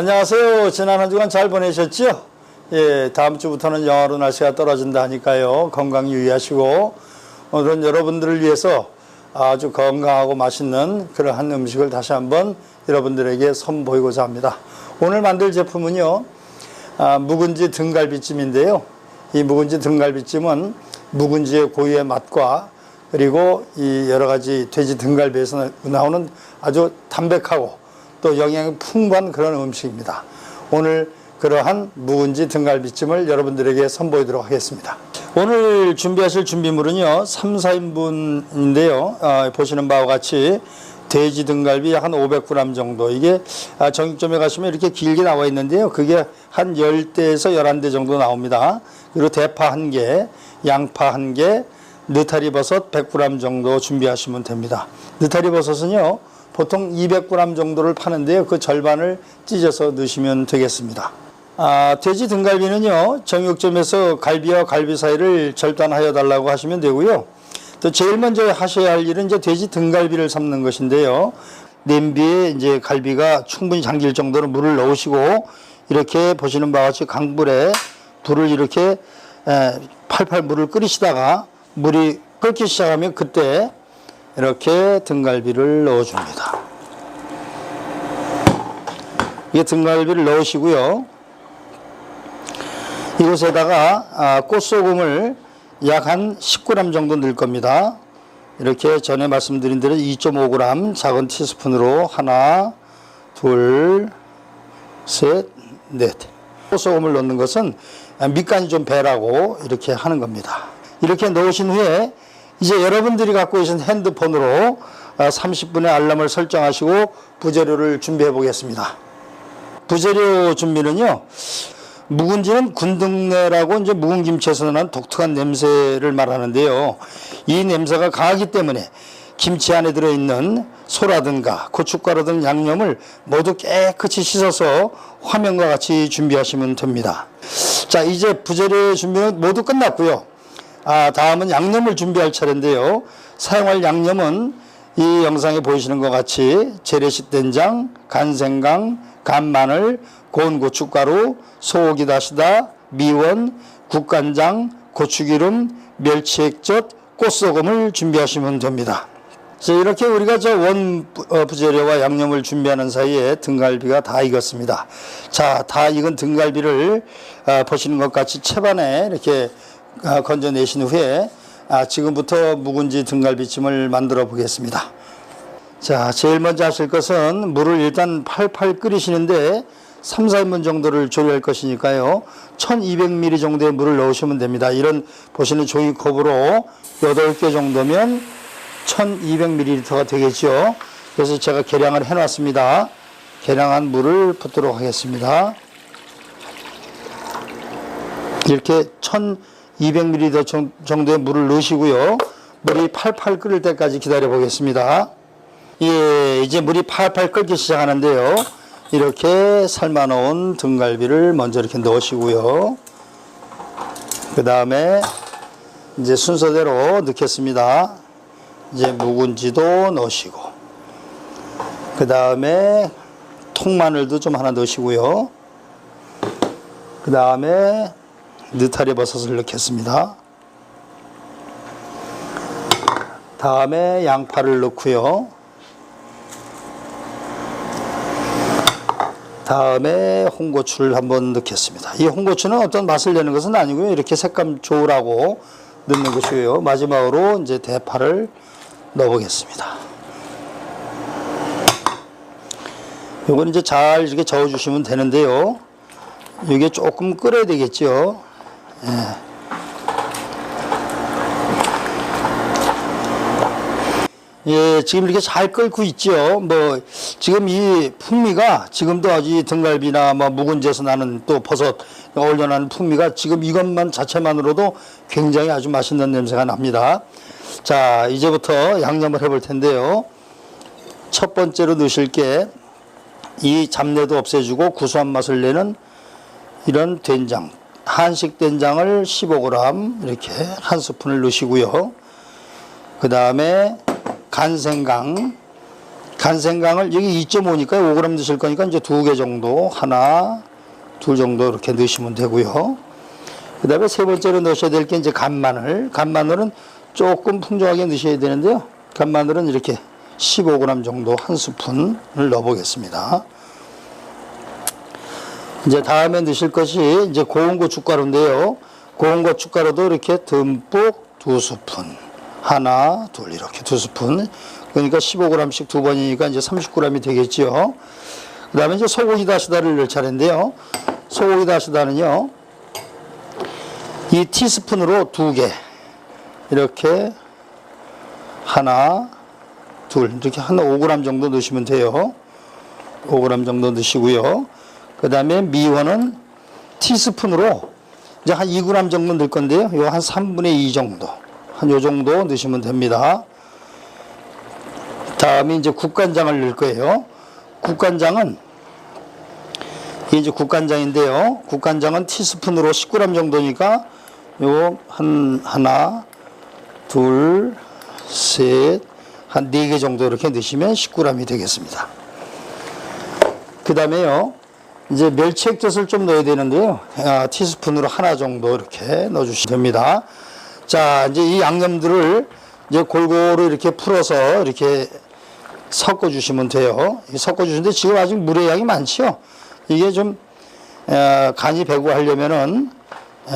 안녕하세요. 지난 한 주간 잘 보내셨죠? 예, 다음 주부터는 영하로 날씨가 떨어진다 하니까요. 건강 유의하시고 오늘은 여러분들을 위해서 아주 건강하고 맛있는 그러한 음식을 다시 한번 여러분들에게 선보이고자 합니다. 오늘 만들 제품은요. 아, 묵은지 등갈비찜인데요. 이 묵은지 등갈비찜은 묵은지의 고유의 맛과 그리고 이 여러 가지 돼지 등갈비에서 나오는 아주 담백하고 또 영양이 풍부한 그런 음식입니다. 오늘 그러한 묵은지 등갈비찜을 여러분들에게 선보이도록 하겠습니다. 오늘 준비하실 준비물은요, 3, 4인분인데요. 어, 보시는 바와 같이 돼지 등갈비 약한 500g 정도. 이게 아, 정육점에 가시면 이렇게 길게 나와 있는데요. 그게 한 10대에서 11대 정도 나옵니다. 그리고 대파 1개, 양파 1개, 느타리 버섯 100g 정도 준비하시면 됩니다. 느타리 버섯은요, 보통 200g 정도를 파는데요. 그 절반을 찢어서 넣으시면 되겠습니다. 아, 돼지 등갈비는요, 정육점에서 갈비와 갈비 사이를 절단하여 달라고 하시면 되고요. 또 제일 먼저 하셔야 할 일은 이제 돼지 등갈비를 삶는 것인데요. 냄비에 이제 갈비가 충분히 잠길 정도로 물을 넣으시고 이렇게 보시는 바와 같이 강불에 불을 이렇게 에, 팔팔 물을 끓이시다가 물이 끓기 시작하면 그때 이렇게 등갈비를 넣어줍니다. 이게 등갈비를 넣으시고요. 이곳에다가 아, 꽃소금을 약 한 10g 정도 넣을 겁니다. 이렇게 전에 말씀드린 대로 2.5g 작은 티스푼으로 하나, 둘, 셋, 넷. 꽃소금을 넣는 것은 밑간이 좀 배라고 이렇게 하는 겁니다. 이렇게 넣으신 후에 이제 여러분들이 갖고 계신 핸드폰으로 30분의 알람을 설정하시고 부재료를 준비해 보겠습니다. 부재료 준비는요. 묵은지는 군등내라고 이제 묵은 김치에서 나는 독특한 냄새를 말하는데요. 이 냄새가 강하기 때문에 김치 안에 들어있는 소라든가 고춧가루 등 양념을 모두 깨끗이 씻어서 화면과 같이 준비하시면 됩니다. 자, 이제 부재료 준비는 모두 끝났고요. 아, 다음은 양념을 준비할 차례인데요. 사용할 양념은 이 영상에 보이시는 것 같이 재래식 된장, 간생강, 간마늘, 고운 고춧가루, 소고기 다시다, 미원, 국간장, 고추기름, 멸치액젓, 꽃소금을 준비하시면 됩니다. 자, 이렇게 우리가 저 원 부재료와 양념을 준비하는 사이에 등갈비가 다 익었습니다. 자, 다 익은 등갈비를 아, 보시는 것 같이 채반에 이렇게 아, 건져내신 후에 아, 지금부터 묵은지 등갈비찜을 만들어 보겠습니다. 자, 제일 먼저 하실 것은 물을 일단 팔팔 끓이시는데 3, 4인분 정도를 조리할 것이니까요. 1200ml 정도의 물을 넣으시면 됩니다. 이런 보시는 종이컵으로 8개 정도면 1200ml가 되겠죠. 그래서 제가 계량을 해 놨습니다. 계량한 물을 붓도록 하겠습니다. 이렇게 1200ml 정도의 물을 넣으시고요. 물이 팔팔 끓을 때까지 기다려 보겠습니다. 예, 이제 물이 팔팔 끓기 시작하는데요. 이렇게 삶아 놓은 등갈비를 먼저 이렇게 넣으시고요. 그 다음에 이제 순서대로 넣겠습니다. 이제 묵은지도 넣으시고, 그 다음에 통마늘도 좀 하나 넣으시고요. 그 다음에 느타리 버섯을 넣겠습니다. 다음에 양파를 넣고요. 다음에 홍고추를 한번 넣겠습니다. 이 홍고추는 어떤 맛을 내는 것은 아니고요. 이렇게 색감 좋으라고 넣는 것이고요. 마지막으로 이제 대파를 넣어보겠습니다. 이건 이제 잘 이렇게 저어주시면 되는데요. 이게 조금 끓여야 되겠죠. 예. 예, 지금 이렇게 잘 끓고 있죠. 뭐, 지금 이 풍미가 지금도 이 등갈비나 뭐 묵은지에서 나는 또 버섯 어울려나는 풍미가 지금 이것만 자체만으로도 굉장히 아주 맛있는 냄새가 납니다. 자, 이제부터 양념을 해볼 텐데요. 첫 번째로 넣으실 게 이 잡내도 없애주고 구수한 맛을 내는 이런 된장. 한식 된장을 15g 이렇게 한 스푼을 넣으시고요. 그 다음에 간생강, 간생강을 여기 2.5니까 5g 드실 거니까 이제 두 개 정도 하나 둘 정도 이렇게 넣으시면 되고요. 그 다음에 세 번째로 넣으셔야 될 게 이제 간마늘. 간마늘은 조금 풍족하게 넣으셔야 되는데요. 간마늘은 이렇게 15g 정도 한 스푼을 넣어 보겠습니다. 이제 다음에 넣으실 것이 이제 고운 고춧가루인데요. 고운 고춧가루도 이렇게 듬뿍 두 스푼. 하나, 둘 이렇게 두 스푼. 그러니까 15g씩 두 번이니까 이제 30g이 되겠죠. 그 다음에 이제 소고기 다시다를 넣을 차례인데요. 소고기 다시다는요. 이 티스푼으로 두 개. 이렇게 하나, 둘. 이렇게 하나 5g 정도 넣으시면 돼요. 5g 정도 넣으시고요. 그 다음에 미원은 티스푼으로 이제 한 2g 정도 넣을 건데요. 요 한 3분의 2 정도. 한 요 정도 넣으시면 됩니다. 다음에 이제 국간장을 넣을 거예요. 국간장은 이제 국간장인데요. 국간장은 티스푼으로 10g 정도니까 요 한 하나, 둘, 셋, 한 네 개 정도 이렇게 넣으시면 10g이 되겠습니다. 그 다음에요. 이제 멸치 액젓을 좀 넣어야 되는데요. 아, 티스푼으로 하나 정도 이렇게 넣어주시면 됩니다. 자, 이제 이 양념들을 이제 골고루 이렇게 풀어서 이렇게 섞어주시면 돼요. 이 섞어주시는데 지금 아직 물의 양이 많지요. 이게 좀 어, 간이 배고 하려면은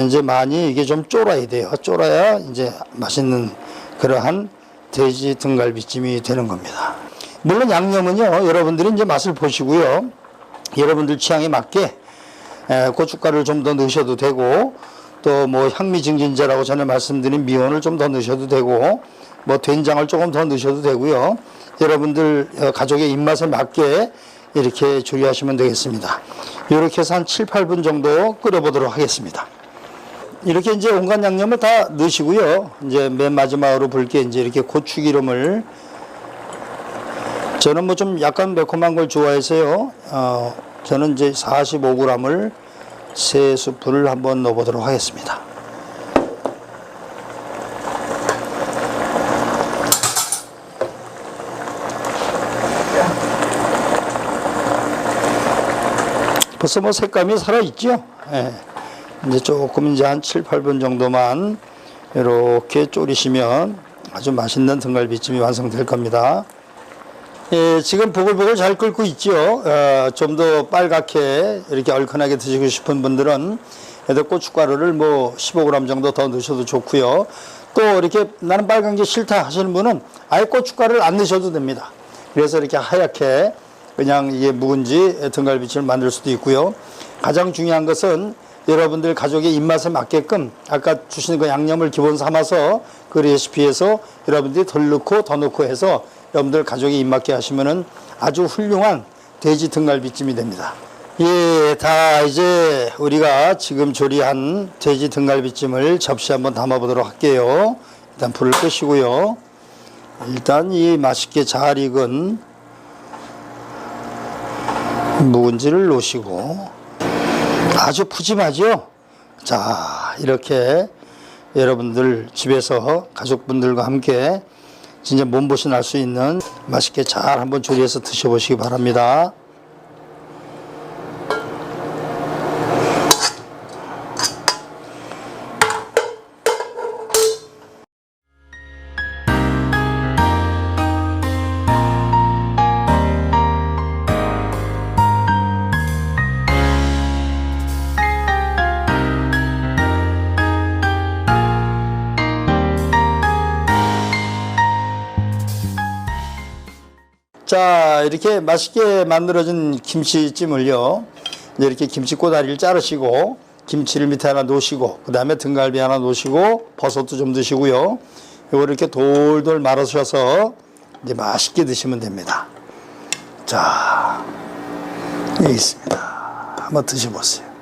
이제 많이 이게 좀 쫄아야 돼요. 쫄아야 이제 맛있는 그러한 돼지 등갈비찜이 되는 겁니다. 물론 양념은요, 여러분들이 이제 맛을 보시고요. 여러분들 취향에 맞게 에, 고춧가루를 좀 더 넣으셔도 되고 또 뭐 향미 증진제라고 전에 말씀드린 미원을 좀 더 넣으셔도 되고 뭐 된장을 조금 더 넣으셔도 되고요. 여러분들 어, 가족의 입맛에 맞게 이렇게 조리하시면 되겠습니다. 이렇게 해서 한 7, 8분 정도 끓여보도록 하겠습니다. 이렇게 이제 온갖 양념을 다 넣으시고요. 이제 맨 마지막으로 붉게 이제 이렇게 고추기름을 저는 뭐 좀 약간 매콤한 걸 좋아해서요. 어, 저는 이제 45g을 세 스푼을 한번 넣어보도록 하겠습니다. 벌써 뭐 색감이 살아있죠? 예. 이제 조금 이제 한 7, 8분 정도만 이렇게 졸이시면 아주 맛있는 등갈비찜이 완성될 겁니다. 예, 지금 보글보글 잘 끓고 있죠. 어, 좀 더 빨갛게 이렇게 얼큰하게 드시고 싶은 분들은 얘도 고춧가루를 뭐 15g 정도 더 넣으셔도 좋고요. 또 이렇게 나는 빨간 게 싫다 하시는 분은 아예 고춧가루를 안 넣으셔도 됩니다. 그래서 이렇게 하얗게 그냥 이게 묵은지 등갈비찜을 만들 수도 있고요. 가장 중요한 것은 여러분들 가족의 입맛에 맞게끔 아까 주신 그 양념을 기본 삼아서 그 레시피에서 여러분들이 덜 넣고 더 넣고 해서 여러분들 가족의 입맛게 하시면은 아주 훌륭한 돼지 등갈비찜이 됩니다. 예, 다 이제 우리가 지금 조리한 돼지 등갈비찜을 접시 한번 담아 보도록 할게요. 일단 불을 끄시고요. 일단 이 맛있게 잘 익은 묵은지를 놓으시고 아주 푸짐하죠? 자, 이렇게 여러분들 집에서 가족분들과 함께 진짜 몸보신 할 수 있는 맛있게 잘 한번 조리해서 드셔보시기 바랍니다. 자, 이렇게 맛있게 만들어진 김치찜을요. 이제 이렇게 김치 꼬다리를 자르시고 김치를 밑에 하나 놓으시고 그다음에 등갈비 하나 놓으시고 버섯도 좀 드시고요. 이거 이렇게 돌돌 말아셔서 이제 맛있게 드시면 됩니다. 자, 여기 있습니다. 한번 드셔보세요.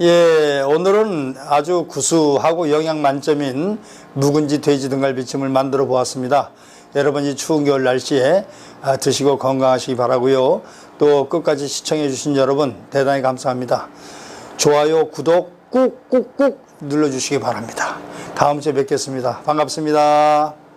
예, 오늘은 아주 구수하고 영양 만점인 묵은지 돼지 등갈비찜을 만들어 보았습니다. 여러분 이 추운 겨울 날씨에 아, 드시고 건강하시기 바라고요. 또 끝까지 시청해 주신 여러분 대단히 감사합니다. 좋아요, 구독 꾹꾹꾹 눌러 주시기 바랍니다. 다음 주에 뵙겠습니다. 반갑습니다.